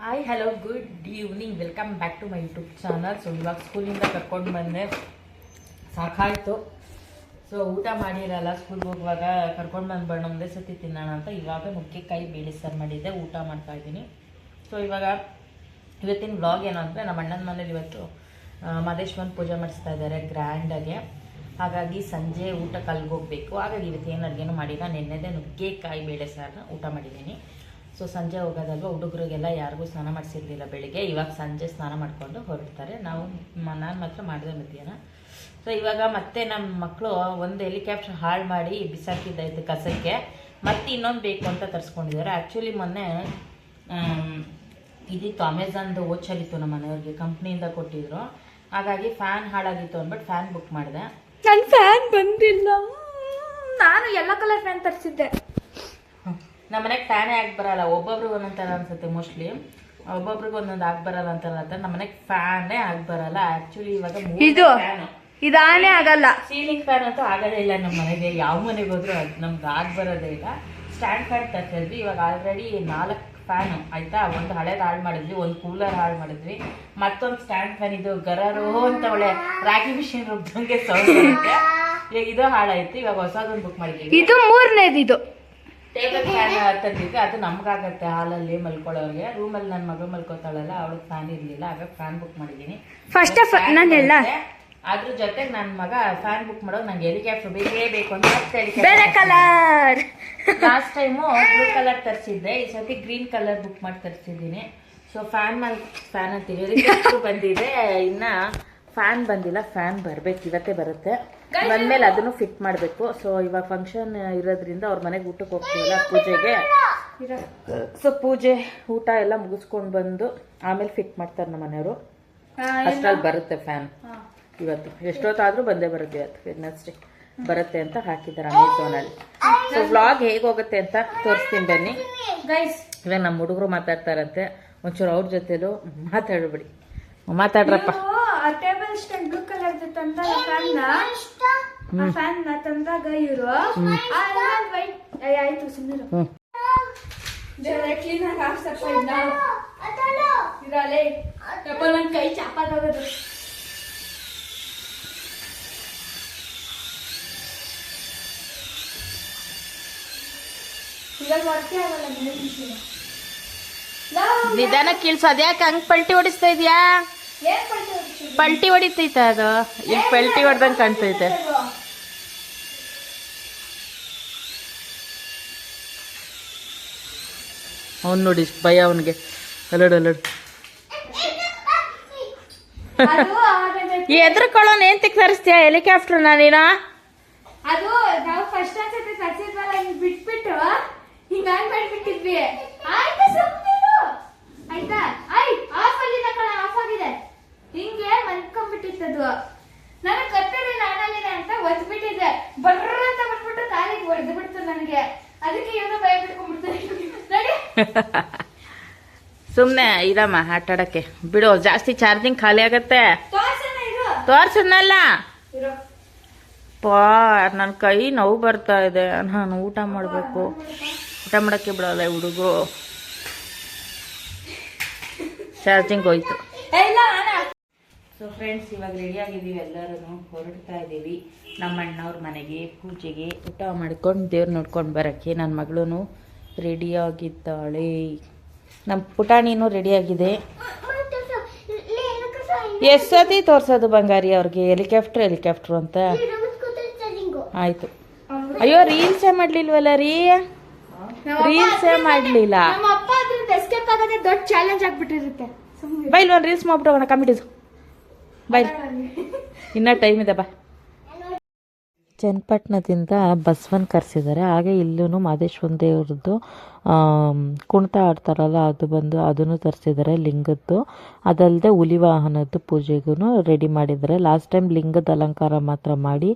Hi hello good evening welcome back to my YouTube channel so ಇವಾಗ ಸ್ಕೂಲಿಂದ ಕರ್ಕೊಂಡು ಬಂದೆ. ಸಾಕಾಯಿತು. ಸೊ ಊಟ ಮಾಡಿರಲ್ಲ ಸ್ಕೂಲ್ಗೆ ಹೋಗುವಾಗ ಕರ್ಕೊಂಡು ಬಂದು ಬಣ್ಣ ಒಂದೇ ಸತಿ ತಿನ್ನೋಣ ಅಂತ. ಇವಾಗ ನುಗ್ಗೆಕಾಯಿ ಬೇಳೆ ಸರ್ ಮಾಡಿದ್ದೆ, ಊಟ ಮಾಡ್ತಾ ಇದ್ದೀನಿ. ಸೊ ಇವಾಗ ಇವತ್ತಿನ ವ್ಲಾಗ್ ಏನು ಅಂದರೆ, ನಮ್ಮ ಅಣ್ಣನ ಮನೇಲಿ ಇವತ್ತು ಮಹದೇಶ್ವರನ ಪೂಜೆ ಮಾಡಿಸ್ತಾ ಇದ್ದಾರೆ ಗ್ರ್ಯಾಂಡಾಗೆ ಹಾಗಾಗಿ ಸಂಜೆ ಊಟಕ್ಕೆ ಅಲ್ಲಿಗೆ ಹೋಗಬೇಕು. ಹಾಗಾಗಿ ಇವತ್ತು ಏನು ಅಡುಗೆನೂ ಮಾಡಿಲ್ಲ. ನೆನ್ನೆದೇ ನುಗ್ಗೆಕಾಯಿ ಬೇಳೆ ಸಾರನ್ನ ಊಟ ಮಾಡಿದ್ದೀನಿ. ಸೊ ಸಂಜೆ ಹೋಗೋದಲ್ವ ಹುಡುಗರಿಗೆಲ್ಲ ಯಾರಿಗೂ ಸ್ನಾನ ಮಾಡಿಸಿರ್ಲಿಲ್ಲ ಬೆಳಿಗ್ಗೆ. ಇವಾಗ ಸಂಜೆ ಸ್ನಾನ ಮಾಡಿಕೊಂಡು ಹೊರಡ್ತಾರೆ. ನಾವು ನಾನು ಮಾತ್ರ ಮಾಡಿದೆ ಮಧ್ಯಾಹ್ನ. ಸೊ ಇವಾಗ ಮತ್ತೆ ನಮ್ಮ ಮಕ್ಕಳು ಒಂದು ಹೆಲಿಕಾಪ್ಟರ್ ಹಾಳು ಮಾಡಿ ಬಿಸಾಕಿದ್ದೈತೆ ಕಸಕ್ಕೆ. ಮತ್ತೆ ಇನ್ನೊಂದು ಬೇಕು ಅಂತ ತರಿಸ್ಕೊಂಡಿದ್ದಾರೆ. ಆ್ಯಕ್ಚುಲಿ ಮೊನ್ನೆ ಇದಿತ್ತು ಅಮೆಝಾನ್ದು ಓಚಲಿತ್ತು ನಮ್ಮ ಮನೆಯವ್ರಿಗೆ. ಕಂಪ್ನಿಯಿಂದ ಕೊಟ್ಟಿದ್ರು. ಹಾಗಾಗಿ ಫ್ಯಾನ್ ಹಾಳಾಗಿತ್ತು ಅಂದ್ಬಿಟ್ಟು ಫ್ಯಾನ್ ಬುಕ್ ಮಾಡಿದೆ. ನನ್ನ ಫ್ಯಾನ್ ಬಂದಿಲ್ಲ. ನಾನು ಎಲ್ಲ ಕಲರ್ ಫ್ಯಾನ್ ತರಿಸಿದ್ದೆ. ನಮ್ಮ ಮನೆಗೆ ಫ್ಯಾನೇ ಆಗಿ ಬರಲ್ಲ? ಒಬ್ಬೊಬ್ರಿಗೆ ಒಂದೊಂದು ಥರ ಅನ್ಸುತ್ತೆ ಮೋಸ್ಟ್ಲಿ. ಒಬ್ಬೊಬ್ರಿಗೆ ಒಂದೊಂದು ಆಗಿ ಬರಲ್ಲ ಅಂತ ಹೇಳ್ತಾರೆ ನಮ್ಮ ಮನೆಗೆ ಫ್ಯಾನೇ ಆಗಿ ಬರಲ್ಲ. ಆ್ಯಕ್ಚುಲಿ ಇವಾಗ ಇದು? ಫ್ಯಾನ್. ಇದಾನೇ ಆಗಲ್ಲ. ಸೀಲಿಂಗ್ ಫ್ಯಾನ್ ಅಂತೂ ಆಗೋದೇ ಇಲ್ಲ ನಮ್ಮ ಮನೆಗೆ. ಯಾವ ಮನೆಗೆ ಹೋದ್ರೂ ಅದು ನಮ್ಗೆ ಆಗಿ ಬರೋದೇ ಇಲ್ಲ. ಸ್ಟ್ಯಾಂಡ್ ಫ್ಯಾನ್ ತರಿಸಿದ್ವಿ. ಇವಾಗ ಆಲ್ರೆಡಿ ನಾಲ್ಕು ಫ್ಯಾನ್ ಆಯಿತಾ? ಒಂದು ಹಳೇದು ಹಾಳು ಮಾಡಿದ್ವಿ ಒಂದು ಕೂಲರ್ ಹಾಳು ಮಾಡಿದ್ವಿ. ಮತ್ತೊಂದು ಸ್ಟ್ಯಾಂಡ್ ಫ್ಯಾನ್ ಇದು ಗರರು ಅಂತ ಒಳ್ಳೆ ರಾಗಿ ಮಿಷಿನ್ ರುಬ್ಬಂಗೆ ಸೌಂಡ್ ಇವಾಗ ಇದು ಹಾಳಾಯ್ತು. ಇವಾಗ ಹೊಸದೊಂದು ಬುಕ್ ಮಾಡಿದ್ವಿ ಇದು ಮೂರನೇದು ಇದು ಟೇಬಲ್ ಫ್ಯಾನ್ ತಂದಿದ್ದೆ ಅದು ನಮ್ಗಾಗತ್ತೆ. ಹಾಲಲ್ಲಿ ಮಲ್ಕೊಳ್ಳೋರಿಗೆ. ರೂಮಲ್ಲಿ ನನ್ನ ಮಗಳು ಮಲ್ಕೋತಾಳಲ್ಲ ಅವಳಿಗೆ ಫ್ಯಾನ್ ಇರಲಿಲ್ಲ. ಆಗ ಫ್ಯಾನ್ ಬುಕ್ ಮಾಡಿದ್ದೀನಿ. ಫಸ್ಟ್ ಆಫ್ ನಾನು ಎಲ್ಲ ಅದ್ರ ಜೊತೆಗೆ ನನ್ನ ಮಗ ಫ್ಯಾನ್ ಬುಕ್ ಮಾಡೋದು ನಂಗೆ ಹೆಲಿಕಾಪ್ಟರ್ ಬೇಕೇ ಬೇಕು ಅಂತ ಬೇರೆ colour last time blue colour ತರಿಸಿದ್ದೆ. ಈ ಸತಿ ಗ್ರೀನ್ ಕಲರ್ ಬುಕ್ ಮಾಡಿ ತರಿಸಿದ್ದೀನಿ. ಸೊ ಫ್ಯಾನ್ ಮೇಲೆ ಫ್ಯಾನ್ ಅಂತೀವಿ ಬಂದಿದೆ. ಇನ್ನ ಫ್ಯಾನ್ ಬಂದಿಲ್ಲ ಫ್ಯಾನ್ ಬರ್ಬೇಕು ಇವತ್ತೇ ಬರುತ್ತೆ. ಬಂದ್ಮೇಲೆ ಅದನ್ನು ಫಿಟ್ ಮಾಡಬೇಕು. ಸೊ ಇವಾಗ ಫಂಕ್ಷನ್ ಇರೋದ್ರಿಂದ ಅವ್ರ ಮನೆಗೆ ಊಟಕ್ಕೆ ಹೋಗ್ತೀವಲ್ಲ ಪೂಜೆಗೆ. ಸೊ ಪೂಜೆ ಊಟ ಎಲ್ಲ ಮುಗಿಸ್ಕೊಂಡು ಬಂದು ಆಮೇಲೆ ಫಿಟ್ ಮಾಡ್ತಾರೆ ನಮ್ಮ ಮನೆಯವರು. ಅಷ್ಟಲ್ಲಿ ಬರುತ್ತೆ ಫ್ಯಾನ್ ಇವತ್ತು. ಎಷ್ಟೊತ್ತಾದರೂ ಬಂದೇ ಬರುತ್ತೆ ಇವತ್ತು. ವೆಡ್ನೆಸ್ಡೇ ಬರುತ್ತೆ ಅಂತ ಹಾಕಿದ್ದಾರೆ ಅಮೆಝಾನಲ್ಲಿ ಸೊ ವ್ಲಾಗ್ ಹೇಗೋಗುತ್ತೆ ಹೋಗುತ್ತೆ ಅಂತ ತೋರಿಸ್ತೀನಿ ಬನ್ನಿ. ಇವಾಗ ನಮ್ಮ ಹುಡುಗರು ಮಾತಾಡ್ತಾರಂತೆ. ಒಂಚೂರು ಅವ್ರ ಜೊತೆಲೂ ಮಾತಾಡ್ಬಿಡಿ. ಮಾತಾಡ್ರಪ್ಪ. ಟೇಬಲ್ ಸ್ಟ್ಯಾಂಡ್ ಬ್ಲೂ ಕಲರ್ ತಂದಾಗ ಫ್ಯಾನ್ ಆ ಫ್ಯಾನ್ನ? ತಂದಾಗ ಇವರು ವೈಟ್ ಆಯ್ತು ಸುಮ್ಮನೆ ಹ್ಞೂ ಕ್ಲೀನ್ ಆಗಿ ಹಾಕ್ಸಪ್ಪ ಇರಲೇ. ಯಪ್ಪ ನನ್ ಕೈ ಚಾಪಾಗೋದು ನಿಧಾನ ಕೀಳ್ಸು ಅದ್ಯಾಕೆ ಹಂಗೆ ಪಲ್ಟಿ ಹೊಡಿಸ್ತಾ ಇದೆಯಾ? ಏನ್ ವಿಷಯ? ಪಲ್ಟಿ ಹೊಡಿತೈತೆ ಅದು. ಈಗ ಪಲ್ಟಿ ಹೊಡೆದಂಗೆ ಕಾಣ್ತೈತೆ. ಅವ್ನು ನೋಡಿ ಭಯ ಅವನಿಗೆ. ಅಲ್ಲಡು ಅಲ್ಲಡು. ಎದ್ರಕೊಳ್ಳೋನ್ ಏನ್ ತಿಕ್ ತರಿಸ್ತೀಯ ಹೆಲಿಕಾಪ್ಟರ್ನ ನೀನು? ಅದು ನಾವು ಫಸ್ಟ್ ಅನ್ಸತ್ತೆ ತರ್ಸಿದ್ವಲ್ಲ ಹಿಂಗ್ ಬಿಟ್ಬಿಟ್ಟು ಹಿಂಗ್ ಬಿಟ್ಟಿದ್ವಿ ಮಾಡ್ಬಿಟ್ಟಿದ್ವಿ. ಆಯ್ತು ಸುಮ್ಮನಿರು ಆಯ್ತಾ? ಐ ಆಫ್ ಆಗಿದೆ. ಹಿಂಗೆ ಮಲ್ಕೊಂಡ್ಬಿಟ್ಟಿತ್ತದು ನನ್ನ ಕತ್ತರಿಲ್ಲ ಆನಲ್ಲಿದೆ ಅಂತ ಒದ್ಬಿಟ್ಟಿದೆ ಬರ್ರ ಅಂತ ಬಂದ್ಬಿಟ್ಟು ಕಾಲಿಗೆ ಒಡೆದು ಬಿಡ್ತು ನನಗೆ. ಅದಕ್ಕೆ ಏನೋ ಭಯ ಬಿಟ್ಕೊಂಡ್ಬಿಡ್ತಾರೆ ಸುಮ್ನೆ ಇರಮ್ಮ ಆಟ ಆಡಕ್ಕೆ ಬಿಡು ಜಾಸ್ತಿ ಚಾರ್ಜಿಂಗ್ ಖಾಲಿ ಆಗತ್ತೆ. ತೋರ್ಸನ್ನಲ್ಲ ಪಾ ನನ್ನ ಕೈ ನೋವು ಬರ್ತಾ ಇದೆ. ನಾನು ಊಟ ಮಾಡಬೇಕು. ಊಟ ಮಾಡಕ್ಕೆ ಬಿಡೋಲ್ಲ ಹುಡುಗರು ಚಾರ್ಜಿಂಗ್ ಹೋಯ್ತು. ಏ, ಇಲ್ಲ ನಾನೇ ಸೊ ಫ್ರೆಂಡ್ಸ್ ಇವಾಗ ರೆಡಿ ಆಗಿದ್ದೀವಿ ಎಲ್ಲರೂ ಹೊರಡ್ತಾ ಇದ್ದೀವಿ. ನಮ್ಮ ಅಣ್ಣವ್ರ ಮನೆಗೆ ಪೂಜೆಗೆ ಊಟ ಮಾಡ್ಕೊಂಡು ದೇವ್ರು ನೋಡ್ಕೊಂಡು ಬರೋಕ್ಕೆ. ನನ್ನ ಮಗಳೂ ರೆಡಿಯಾಗಿದ್ದಾಳೆ ನಮ್ಮ ಪುಟಾಣಿನೂ ರೆಡಿಯಾಗಿದೆ ಎಷ್ಟು ಸತಿ ತೋರ್ಸೋದು ಬಂಗಾರಿ ಅವ್ರಿಗೆ? ಹೆಲಿಕಾಪ್ಟರ್ ಹೆಲಿಕಾಪ್ಟರ್ ಅಂತ? ಆಯಿತು. ಅಯ್ಯೋ ರೀಲ್ಸೇ ಮಾಡಲಿಲ್ವಲ್ಲ ರೀ? ರೀಲ್ಸೇ ಮಾಡಲಿಲ್ಲ. ಬೈಲ್ ಒಂದು ರೀಲ್ಸ್ ಮಾಡ್ಬಿಡೋಣ ಕಮಿಟೀಸ್ ಬೈಲ್ ಇನ್ನ ಟೈಮ್ ಇದೆ ಬಾ. ಚನ್ನಪಟ್ಟಣದಿಂದ ಬಸವನ್ ಕರೆಸಿದ್ದಾರೆ. ಹಾಗೆ ಇಲ್ಲೂ ಮಾದೇಶ್ವರ ದೇವ್ರದ್ದು ಕುಣಿತ ಆಡ್ತಾರಲ್ಲ, ಅದು ಬಂದು ಅದನ್ನು ತರಿಸಿದ್ದಾರೆ, ಲಿಂಗದ್ದು. ಅದಲ್ಲದೆ ಹುಲಿ ವಾಹನದ್ದು ಪೂಜೆಗೂ ರೆಡಿ ಮಾಡಿದ್ದಾರೆ. ಲಾಸ್ಟ್ ಟೈಮ್ ಲಿಂಗದ ಅಲಂಕಾರ ಮಾತ್ರ ಮಾಡಿ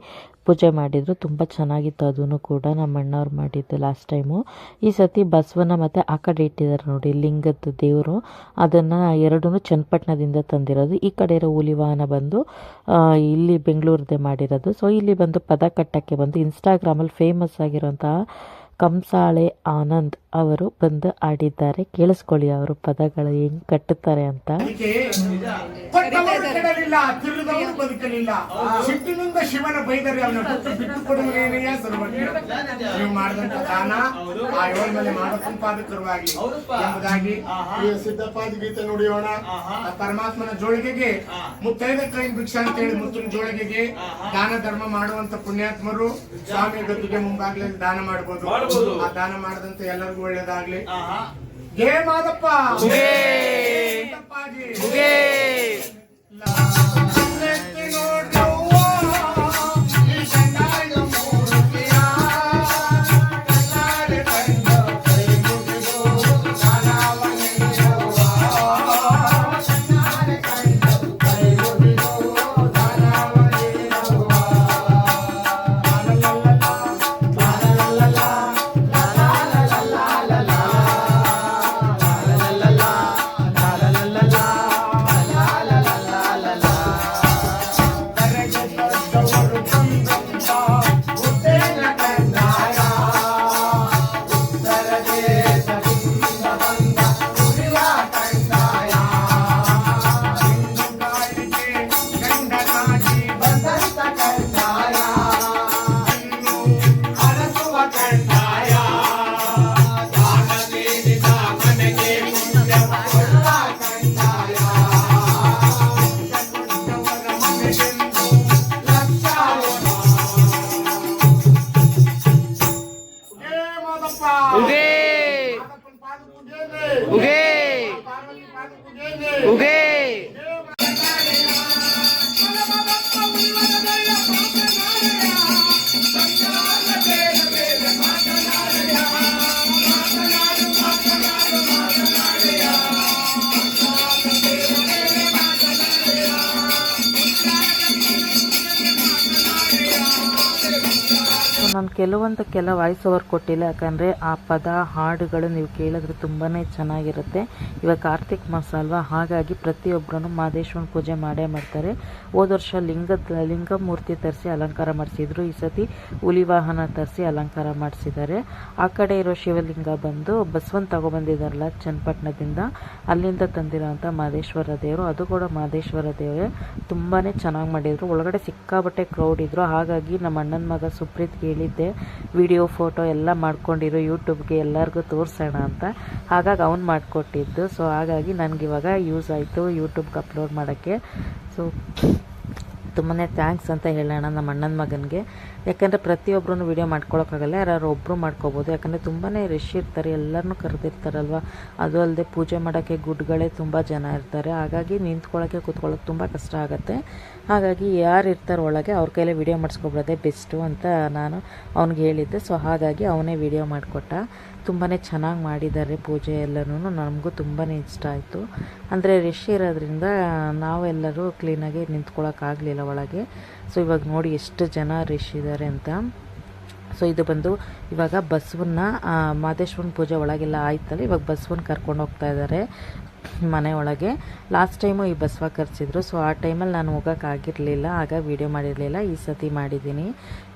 ಪೂಜೆ ಮಾಡಿದ್ರು. ತುಂಬ ಚೆನ್ನಾಗಿತ್ತು ಅದನ್ನು ಕೂಡ ನಮ್ಮ ಅಣ್ಣವ್ರು ಮಾಡಿದ್ದು ಲಾಸ್ಟ್ ಟೈಮು ಈ ಸತಿ ಬಸವನ ಮತ್ತು ಆ ಕಡೆ ಇಟ್ಟಿದ್ದಾರೆ ನೋಡಿ, ಲಿಂಗದ್ದು ದೇವರು. ಅದನ್ನು ಎರಡೂ ಚನ್ನಪಟ್ಟಣದಿಂದ ತಂದಿರೋದು. ಈ ಕಡೆ ಇರೋ ಹುಲಿ ವಾಹನ ಬಂದು ಇಲ್ಲಿ ಬೆಂಗಳೂರದೇ ಮಾಡಿರೋದು. ಸೊ ಇಲ್ಲಿ ಬಂದು ಪದ ಕಟ್ಟಕ್ಕೆ ಬಂದು ಇನ್ಸ್ಟಾಗ್ರಾಮಲ್ಲಿ ಫೇಮಸ್ ಆಗಿರೋಂತಹ ಕಂಸಾಳೆ ಆನಂದ್ ಅವರು ಬಂದು ಆಡಿದ್ದಾರೆ ಕೇಳಿಸ್ಕೊಳ್ಳಿ ಅವರು ಪದಗಳು ಹೆಂಗ್ ಕಟ್ಟುತ್ತಾರೆ ಅಂತ. ಸಿಟ್ಟಿನಿಂದ ಶಿವನ ಬೈದರೆ ಅವನ ಬಿಟ್ಟು ಬಿಟ್ಟು ಕೊಡುವುದೇನೆಯ ನೀವು ಮಾಡಿದಂತ ದಾನ, ಆ ಏಳ ಮೇಲೆ ಮಾಡೋ ಸಂಪಾದಕರವಾಗಿ ಎಂಬುದಾಗಿ ಈ ಸಿದ್ಧಪಾದ ಗೀತೆ ನುಡಿಯೋಣ. ಪರಮಾತ್ಮನ ಜೋಳಿಗೆಗೆ ಮುತ್ತೈದ ಕೈ ಭಿಕ್ಷ ಅಂತ ಹೇಳಿ ಮುತ್ತಿನ ಜೋಳಿಗೆಗೆ ದಾನ ಧರ್ಮ ಮಾಡುವಂತ ಪುಣ್ಯಾತ್ಮರು ಸ್ವಾಮಿ ಗದ್ದುಗೆ ಮುಂಭಾಗ್ಲಲ್ಲಿ ದಾನ ಮಾಡಬಹುದು ಆ ದಾನ ಮಾಡದಂತ ಎಲ್ಲರಿಗೂ ಒಳ್ಳೇದಾಗ್ಲಿ ಜಯ ಮಾದಪ್ಪ ಜಯ ওকে ಕೆಲವೊಂದು ಕೆಲ ವಾಯ್ಸ್ ಓವರ್ ಕೊಟ್ಟಿಲ್ಲ. ಯಾಕಂದರೆ ಆ ಪದ, ಹಾಡುಗಳು ನೀವು ಕೇಳಿದ್ರೆ ತುಂಬಾ ಚೆನ್ನಾಗಿರುತ್ತೆ. ಇವಾಗ ಕಾರ್ತಿಕ್ ಮಾಸ ಅಲ್ವಾ ಹಾಗಾಗಿ ಪ್ರತಿಯೊಬ್ಬರೂ ಮಾದೇಶ್ವರನ ಪೂಜೆ ಮಾಡೇ ಮಾಡ್ತಾರೆ. ಹೋದ ವರ್ಷ ಲಿಂಗದ ಲಿಂಗ ಮೂರ್ತಿ ತರಿಸಿ ಅಲಂಕಾರ ಮಾಡಿಸಿದ್ರು. ಈ ಸತಿ ಹುಲಿ ವಾಹನ ತರಿಸಿ ಅಲಂಕಾರ ಮಾಡಿಸಿದ್ದಾರೆ. ಆ ಕಡೆ ಇರೋ ಶಿವಲಿಂಗ ಬಂದು ಬಸವನ್ ತಗೊಬಂದಿದ್ದಾರಲ್ಲ ಚನ್ನಪಟ್ಟಣದಿಂದ, ಅಲ್ಲಿಂದ ತಂದಿರೋಂಥ ಮಾದೇಶ್ವರ ದೇವರು. ಅದು ಕೂಡ ಮಾದೇಶ್ವರ ದೇವರೇ. ತುಂಬಾ ಚೆನ್ನಾಗಿ ಮಾಡಿದರು. ಒಳಗಡೆ ಸಿಕ್ಕಾಬಟ್ಟೆ ಕ್ರೌಡ್ ಇದ್ರು. ಹಾಗಾಗಿ ನಮ್ಮ ಅಣ್ಣನ ಮಗ ಸುಪ್ರೀತ್ ಹೇಳಿದ್ದೆ. ವಿಡಿಯೋ, ಫೋಟೋ ಎಲ್ಲ ಮಾಡ್ಕೊಂಡಿರೋ ಯೂಟ್ಯೂಬ್ಗೆ ಎಲ್ಲರಿಗೂ ತೋರಿಸೋಣ ಅಂತ ಹಾಗಾಗಿ ಅವ್ನು ಮಾಡಿಕೊಟ್ಟಿದ್ದು. ಸೊ ಹಾಗಾಗಿ ನನಗಿವಾಗ ಯೂಸ್ ಆಯಿತು ಯೂಟ್ಯೂಬ್ಗೆ ಅಪ್ಲೋಡ್ ಮಾಡೋಕ್ಕೆ. ಸೊ ತುಂಬಾ ಥ್ಯಾಂಕ್ಸ್ ಅಂತ ಹೇಳೋಣ ನಮ್ಮ ಅಣ್ಣನ ಮಗನಿಗೆ. ಯಾಕಂದರೆ ಪ್ರತಿಯೊಬ್ಬರೂ ವೀಡಿಯೋ ಮಾಡ್ಕೊಳಕ್ಕಾಗಲ್ಲ ಯಾರು ಒಬ್ಬರು ಮಾಡ್ಕೋಬೋದು. ಯಾಕಂದರೆ ತುಂಬಾ ರಶ್ ಇರ್ತಾರೆ ಎಲ್ಲರನ್ನೂ ಕರೆದಿರ್ತಾರಲ್ವ? ಅದು ಅಲ್ಲದೆ ಪೂಜೆ ಮಾಡೋಕ್ಕೆ ಗುಡ್ಗಳೇ ತುಂಬ ಜನ ಇರ್ತಾರೆ. ಹಾಗಾಗಿ ನಿಂತ್ಕೊಳ್ಳೋಕ್ಕೆ ಕೂತ್ಕೊಳ್ಳೋಕೆ ತುಂಬ ಕಷ್ಟ ಆಗುತ್ತೆ. ಹಾಗಾಗಿ ಯಾರು ಇರ್ತಾರೆ ಒಳಗೆ ಅವ್ರ ಕೈಲೇ ವೀಡಿಯೋ ಮಾಡಿಸ್ಕೊಬಿಡೋದೇ ಬೆಸ್ಟು ಅಂತ ನಾನು ಅವ್ನಿಗೆ ಹೇಳಿದ್ದೆ. ಸೊ ಹಾಗಾಗಿ ಅವನೇ ವೀಡಿಯೋ ಮಾಡಿಕೊಟ್ಟ. ತುಂಬಾ ಚೆನ್ನಾಗಿ ಮಾಡಿದ್ದಾರೆ ಪೂಜೆ ಎಲ್ಲನೂ ನಮಗೂ ತುಂಬಾ ಇಷ್ಟ ಆಯಿತು. ಅಂದರೆ ರಶ್ ಇರೋದ್ರಿಂದ ನಾವೆಲ್ಲರೂ ಕ್ಲೀನಾಗಿ ನಿಂತ್ಕೊಳ್ಳೋಕ್ಕಾಗಲಿಲ್ಲ ಒಳಗೆ. ಸೊ ಇವಾಗ ನೋಡಿ ಎಷ್ಟು ಜನ ರಶ್ ಇದ್ದಾರೆ ಅಂತ. ಸೊ ಇದು ಬಂದು ಇವಾಗ ಬಸವನ್ನ ಮಾದೇಶ್ವರನ ಪೂಜೆ ಒಳಗೆಲ್ಲ ಆಯ್ತಲ್ಲ, ಇವಾಗ ಬಸವನ್ನ ಕರ್ಕೊಂಡು ಹೋಗ್ತಾ ಇದ್ದಾರೆ ಮನೆ ಒಳಗೆ. ಲಾಸ್ಟ್ ಟೈಮು ಈ ಬಸವ ಕರೆಸಿದ್ರು. ಸೊ ಆ ಟೈಮಲ್ಲಿ ನಾನು ಹೋಗೋಕ್ಕಾಗಿರಲಿಲ್ಲ ಆಗ ವೀಡಿಯೋ ಮಾಡಿರಲಿಲ್ಲ. ಈ ಸತಿ ಮಾಡಿದ್ದೀನಿ.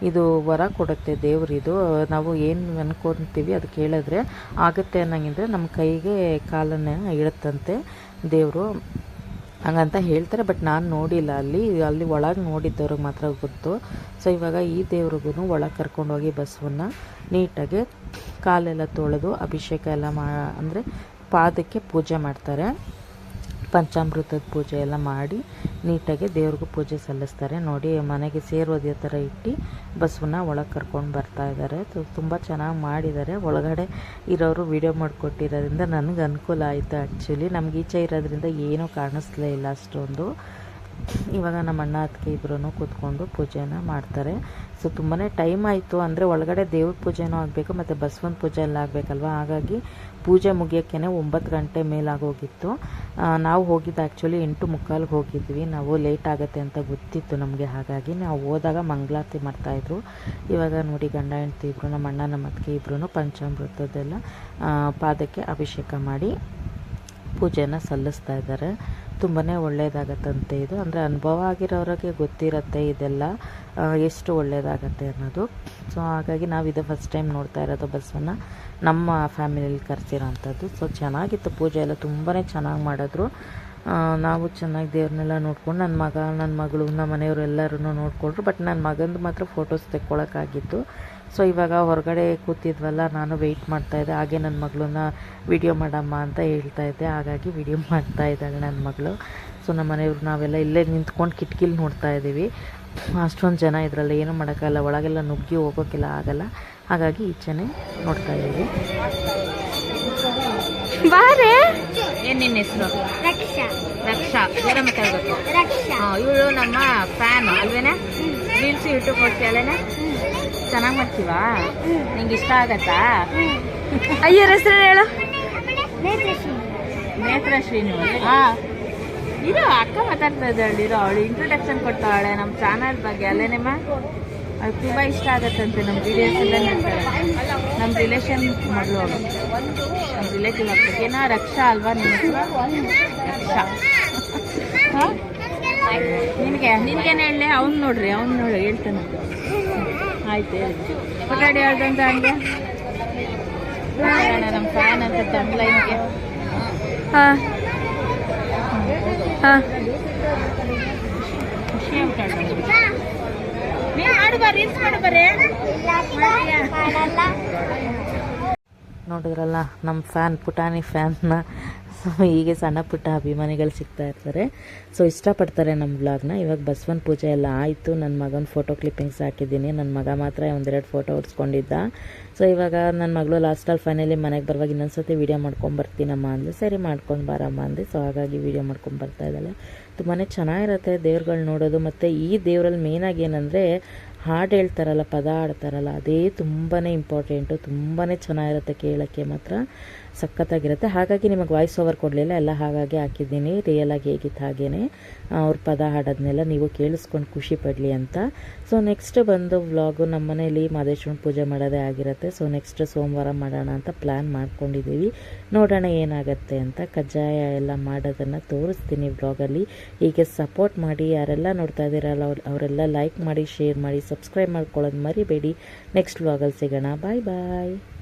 ಇದು ವರ ಕೊಡುತ್ತೆ ದೇವ್ರಿದು ನಾವು ಏನು ಅನ್ಕೊತೀವಿ ಅದು ಕೇಳಿದ್ರೆ ಆಗುತ್ತೆ ಅನ್ನಂಗಿದ್ರೆ ನಮ್ಮ ಕೈಗೆ ಕಾಲನ್ನು ಇಡುತ್ತಂತೆ ದೇವರು. ಹಂಗಂತ ಹೇಳ್ತಾರೆ ಬಟ್ ನಾನು ನೋಡಿಲ್ಲ ಅಲ್ಲಿ. ಅಲ್ಲಿ ಒಳಗೆ ನೋಡಿದ್ದವ್ರಿಗೆ ಮಾತ್ರ ಗೊತ್ತು. ಸೊ ಇವಾಗ ಈ ದೇವ್ರಿಗೂ ಒಳಗೆ ಕರ್ಕೊಂಡೋಗಿ ಬಸವನ್ನ ನೀಟಾಗಿ ಕಾಲೆಲ್ಲ ತೊಳೆದು ಅಭಿಷೇಕ ಎಲ್ಲ ಮಾ, ಅಂದರೆ ಪಾದಕ್ಕೆ ಪೂಜೆ ಮಾಡ್ತಾರೆ. ಪಂಚಾಮೃತದ ಪೂಜೆ ಎಲ್ಲ ಮಾಡಿ ನೀಟಾಗಿ ದೇವ್ರಿಗೂ ಪೂಜೆ ಸಲ್ಲಿಸ್ತಾರೆ. ನೋಡಿ, ಮನೆಗೆ ಸೇರೋದೇ ಥರ ಇಟ್ಟು ಬಸ್ವನ್ನ ಒಳಗೆ ಕರ್ಕೊಂಡು ಬರ್ತಾ ಇದ್ದಾರೆ. ತುಂಬ ಚೆನ್ನಾಗಿ ಮಾಡಿದ್ದಾರೆ. ಒಳಗಡೆ ಇರೋರು ವಿಡಿಯೋ ಮಾಡಿಕೊಟ್ಟಿರೋದ್ರಿಂದ ನನಗೆ ಅನುಕೂಲ ಆಯಿತು ಆ್ಯಕ್ಚುಲಿ ನಮ್ಗೆ ಈಚೆ ಇರೋದ್ರಿಂದ ಏನೂ ಕಾಣಿಸ್ಲೇ ಇಲ್ಲ ಅಷ್ಟೊಂದು. ಇವಾಗ ನಮ್ಮ ಅಣ್ಣ ಅದಕ್ಕೆ ಇಬ್ಬರೂ ಕೂತ್ಕೊಂಡು ಪೂಜೆನ ಮಾಡ್ತಾರೆ. ಸೊ ತುಂಬಾ ಟೈಮ್ ಆಯಿತು. ಅಂದರೆ ಒಳಗಡೆ ದೇವ್ರ ಪೂಜೆನೂ ಆಗಬೇಕು, ಮತ್ತು ಬಸವನ ಪೂಜೆ ಎಲ್ಲ ಆಗಬೇಕಲ್ವ? ಹಾಗಾಗಿ ಪೂಜೆ ಮುಗಿಯೋಕ್ಕೇ ಒಂಬತ್ತು ಗಂಟೆ ಮೇಲಾಗೋಗಿತ್ತು ನಾವು ಹೋಗಿದ್ದು ಆ್ಯಕ್ಚುಲಿ ಎಂಟು ಮುಕ್ಕಾಲ್ಗೆ ಹೋಗಿದ್ವಿ. ನಾವು ಲೇಟ್ ಆಗುತ್ತೆ ಅಂತ ಗೊತ್ತಿತ್ತು ನಮಗೆ. ಹಾಗಾಗಿ ನಾವು ಹೋದಾಗ ಮಂಗಳಾರತಿ ಮಾಡ್ತಾಯಿದ್ರು ಇವಾಗ ನೋಡಿ ಗಂಡ, ಹೆಂಡ್ತಿ ಇಬ್ಬರು ನಮ್ಮ ಅಣ್ಣ, ನಮ್ಮ ಅತ್ತಿಗೆ ಇಬ್ಬರೂ ಪಂಚಾಮೃತದೆಲ್ಲ ಪಾದಕ್ಕೆ ಅಭಿಷೇಕ ಮಾಡಿ ಪೂಜೆನ ಸಲ್ಲಿಸ್ತಾ ಇದ್ದಾರೆ. ತುಂಬಾ ಒಳ್ಳೆಯದಾಗತ್ತಂತೆ ಇದು. ಅಂದರೆ ಅನುಭವ ಆಗಿರೋರಿಗೆ ಗೊತ್ತಿರತ್ತೆ ಇದೆಲ್ಲ. ಎಷ್ಟು ಒಳ್ಳೆಯದಾಗತ್ತೆ ಅನ್ನೋದು. ಸೊ ಹಾಗಾಗಿ ನಾವು ಇದು ಫಸ್ಟ್ ಟೈಮ್ ನೋಡ್ತಾ ಇರೋದು ಬಸ್ಸನ್ನು ನಮ್ಮ ಫ್ಯಾಮಿಲಿಯಲ್ಲಿ ಕರೆಸಿರೋ ಅಂಥದ್ದು ಸೊ ಚೆನ್ನಾಗಿತ್ತು. ಪೂಜೆ ಎಲ್ಲ ತುಂಬಾ ಚೆನ್ನಾಗಿ ಮಾಡಿದ್ರು. ನಾವು ಚೆನ್ನಾಗಿ ದೇವ್ರನ್ನೆಲ್ಲ ನೋಡ್ಕೊಂಡು ನನ್ನ ಮಗ ನನ್ನ ಮಗಳು ನಮ್ಮ ಮನೆಯವರು ಎಲ್ಲರೂ ನೋಡಿಕೊಂಡ್ರು ಬಟ್ ನನ್ನ ಮಗಂದು ಮಾತ್ರ ಫೋಟೋಸ್ ತೆಕ್ಕೊಳಕ್ಕಾಗಿತ್ತು. ಸೊ ಇವಾಗ ಹೊರಗಡೆ ಕೂತಿದ್ವಲ್ಲ ನಾನು ವೆಯ್ಟ್ ಮಾಡ್ತಾಯಿದ್ದೆ ಹಾಗೆ ನನ್ನ ಮಗಳನ್ನ ವಿಡಿಯೋ ಮಾಡಮ್ಮ ಅಂತ ಹೇಳ್ತಾ ಇದ್ದೆ. ಹಾಗಾಗಿ ವಿಡಿಯೋ ಮಾಡ್ತಾ ಇದ್ದಾಳೆ ನನ್ನ ಮಗಳು. ಸೊ ನಮ್ಮ ಮನೆಯವರು ನಾವೆಲ್ಲ ಇಲ್ಲೇ ನಿಂತ್ಕೊಂಡು ಕಿಟಕಿಲಿ ನೋಡ್ತಾ ಇದ್ದೀವಿ. ಅಷ್ಟೊಂದು ಜನ ಇದರಲ್ಲ ಏನೂ ಮಾಡೋಕ್ಕಾಗಲ್ಲ. ಒಳಗೆಲ್ಲ ನುಗ್ಗಿ ಹೋಗೋಕ್ಕೆಲ್ಲ ಆಗಲ್ಲ. ಹಾಗಾಗಿ ಈಚೆನೆ ನೋಡ್ತಾ ಇದ್ದೀವಿ. ಬಾರೆ? ಏನು ನಿನ್ನ ಹೆಸರು? ರಕ್ಷಾ. ರಕ್ಷಾ. ಬೇರೆ ಮಾತಾಡ್ಬೇಕು ರಕ್ಷಾ. ಇವಳು ನಮ್ಮ ಫ್ಯಾನ್ ಅಲ್ವೇನ? ರೀಲ್ಸ್ ಯೂಟ್ಯೂಬ್ ಮಾಡ್ತೀಯಲ್ಲೇನ ಚೆನ್ನಾಗಿ ಮಾಡ್ತೀವಾ? ನಿಂಗೆ ಇಷ್ಟ ಆಗತ್ತಾ? ಅಯ್ಯೋ ಹೆಸರು ಹೇಳು? ನೇತ್ರ ಶ್ರೀನಿವಾಸ್. ಹಾಂ. ಇರೋ ಅಕ್ಕ ಮಾತಾಡ್ತಾ ಇದ್ದಾಳೆ ಇರೋ ಅವಳು ಇಂಟ್ರೊಡಕ್ಷನ್ ಕೊಡ್ತಾಳೆ ನಮ್ಮ ಚಾನಲ್ ಬಗ್ಗೆ ಅಲ್ಲೇನೇಮ್ಮ ಅವ್ಳು ತುಂಬ ಇಷ್ಟ ಆಗತ್ತಂತೆ ನಮ್ಮ ವೀಡಿಯೋಸ್ ಎಲ್ಲ ನೋಡ್ತಾರೆ ನಮ್ಮ ರಿಲೇಷನ್ ಮಗಳು ಅವಳು. ನಮ್ಮ ರಿಲೇಟಿವ್ ಆಗ್ತದೆ ಏನೋ ರಕ್ಷಾ ಅಲ್ವಾ ನಿಮ್ಮ ರಕ್ಷಾ. ಹಾಂ? ನಿನಗೆ? ನಿನಗೇನು ಹೇಳಿ ಅವ್ನು ನೋಡ್ರಿ ಅವ್ನು ನೋಡಿ ಹೇಳ್ತಾನೆ. ಆಯ್ತು ಹೇಳಿ. ಪಟಾಡಿ ಹೇಳ್ದಂತ ಹಂಗೆ? ನೋಡೋಣ ನಮ್ಮ ಫ್ಯಾನ್ ಅಂತ ತಂಬ್ಲ ಹಿಂಗೆ ಹಾಂ. ಹಾಂ. ಖುಷಿ ಆಗ್ತಾಳೆ ನೀವು ಮಾಡು ಬಾ ರೀಲ್ಸ್ ಮಾಡು ಬರ್ರಿ ನೋಡಿದ್ರಲ್ಲ ನಮ್ಮ ಫ್ಯಾನ್ ಪುಟಾಣಿ ಫ್ಯಾನ್ನ ಸೊ ಹೀಗೆ ಸಣ್ಣ ಪುಟ್ಟ ಅಭಿಮಾನಿಗಳು ಸಿಗ್ತಾ ಇರ್ತಾರೆ. ಸೊ ಇಷ್ಟಪಡ್ತಾರೆ ನಮ್ಮ ಬ್ಲಾಗ್ನ ಇವಾಗ ಬಸವನ ಪೂಜೆ ಎಲ್ಲ ಆಯಿತು. ನನ್ನ ಮಗನ ಫೋಟೋ ಕ್ಲಿಪ್ಪಿಂಗ್ಸ್ ಹಾಕಿದ್ದೀನಿ. ನನ್ನ ಮಗ ಮಾತ್ರ ಒಂದೆರಡು ಫೋಟೋ ಹೊಡ್ಸ್ಕೊಂಡಿದ್ದ ಸೊ ಇವಾಗ ನನ್ನ ಮಗಳು ಲಾಸ್ಟಲ್ಲಿ ಫೈನಲಿ ಮನೆಗೆ ಬರುವಾಗ ಇನ್ನೊಂದ್ಸತಿ ವೀಡಿಯೋ ಮಾಡ್ಕೊಂಬರ್ತೀನಮ್ಮ ಅಂದರೆ ಅಂದೆ ಸರಿ, ಮಾಡ್ಕೊಂಡು ಬಾರಮ್ಮ ಅಂದರೆ ಸೊ ಹಾಗಾಗಿ ವೀಡಿಯೋ ಮಾಡ್ಕೊಂಡು ಬರ್ತಾ ಇದ್ದಾಳೆ. ತುಂಬಾ ಚೆನ್ನಾಗಿರುತ್ತೆ ದೇವ್ರುಗಳು ನೋಡೋದು. ಮತ್ತು ಈ ದೇವರಲ್ಲಿ ಮೇಯ್ನಾಗಿ ಏನಂದರೆ ಹಾಡು ಹೇಳ್ತಾರಲ್ಲ, ಪದ ಹಾಡ್ತಾರಲ್ಲ, ಅದೇ ತುಂಬಾ ಇಂಪಾರ್ಟೆಂಟು ತುಂಬಾ ಚೆನ್ನಾಗಿರುತ್ತೆ ಕೇಳೋಕ್ಕೆ ಮಾತ್ರ. ಸಖತ್ತಾಗಿರುತ್ತೆ. ಹಾಗಾಗಿ ನಿಮಗೆ ವಾಯ್ಸ್ ಓವರ್ ಕೊಡಲಿಲ್ಲ. ಎಲ್ಲ ಹಾಗಾಗಿ ಹಾಕಿದ್ದೀನಿ. ರಿಯಲಾಗಿ ಹೇಗಿತ್ತು ಹಾಗೇ ಅವ್ರ ಪದ ಹಾಡೋದನ್ನೆಲ್ಲ ನೀವು ಕೇಳಿಸ್ಕೊಂಡು ಖುಷಿ ಪಡಲಿ ಅಂತ. ಸೊ ನೆಕ್ಸ್ಟ್ ಬಂದು ವ್ಲಾಗು ನಮ್ಮ ಮನೇಲಿ ಮಾದೇಶ್ವರನ ಪೂಜೆ ಮಾಡೋದೇ ಆಗಿರುತ್ತೆ. ಸೊ ನೆಕ್ಸ್ಟ್ ಸೋಮವಾರ ಮಾಡೋಣ ಅಂತ ಪ್ಲ್ಯಾನ್ ಮಾಡ್ಕೊಂಡಿದ್ದೀವಿ. ನೋಡೋಣ ಏನಾಗುತ್ತೆ ಅಂತ. ಕಜ್ಜಾಯ ಎಲ್ಲ ಮಾಡೋದನ್ನು ತೋರಿಸ್ತೀನಿ ವ್ಲಾಗಲ್ಲಿ ಹೀಗೆ ಸಪೋರ್ಟ್ ಮಾಡಿ, ಯಾರೆಲ್ಲ ನೋಡ್ತಾ ಇದ್ದೀರಲ್ಲ, ಅವ್ರು, ಅವರೆಲ್ಲ ಲೈಕ್ ಮಾಡಿ ಶೇರ್ ಮಾಡಿ ಸಬ್ಸ್ಕ್ರೈಬ್ ಮಾಡ್ಕೊಳ್ಳೋದು ಮರಿಬೇಡಿ. ನೆಕ್ಸ್ಟ್ ವ್ಲಾಗಲ್ಲಿ ಸಿಗೋಣ. ಬಾಯ್ ಬಾಯ್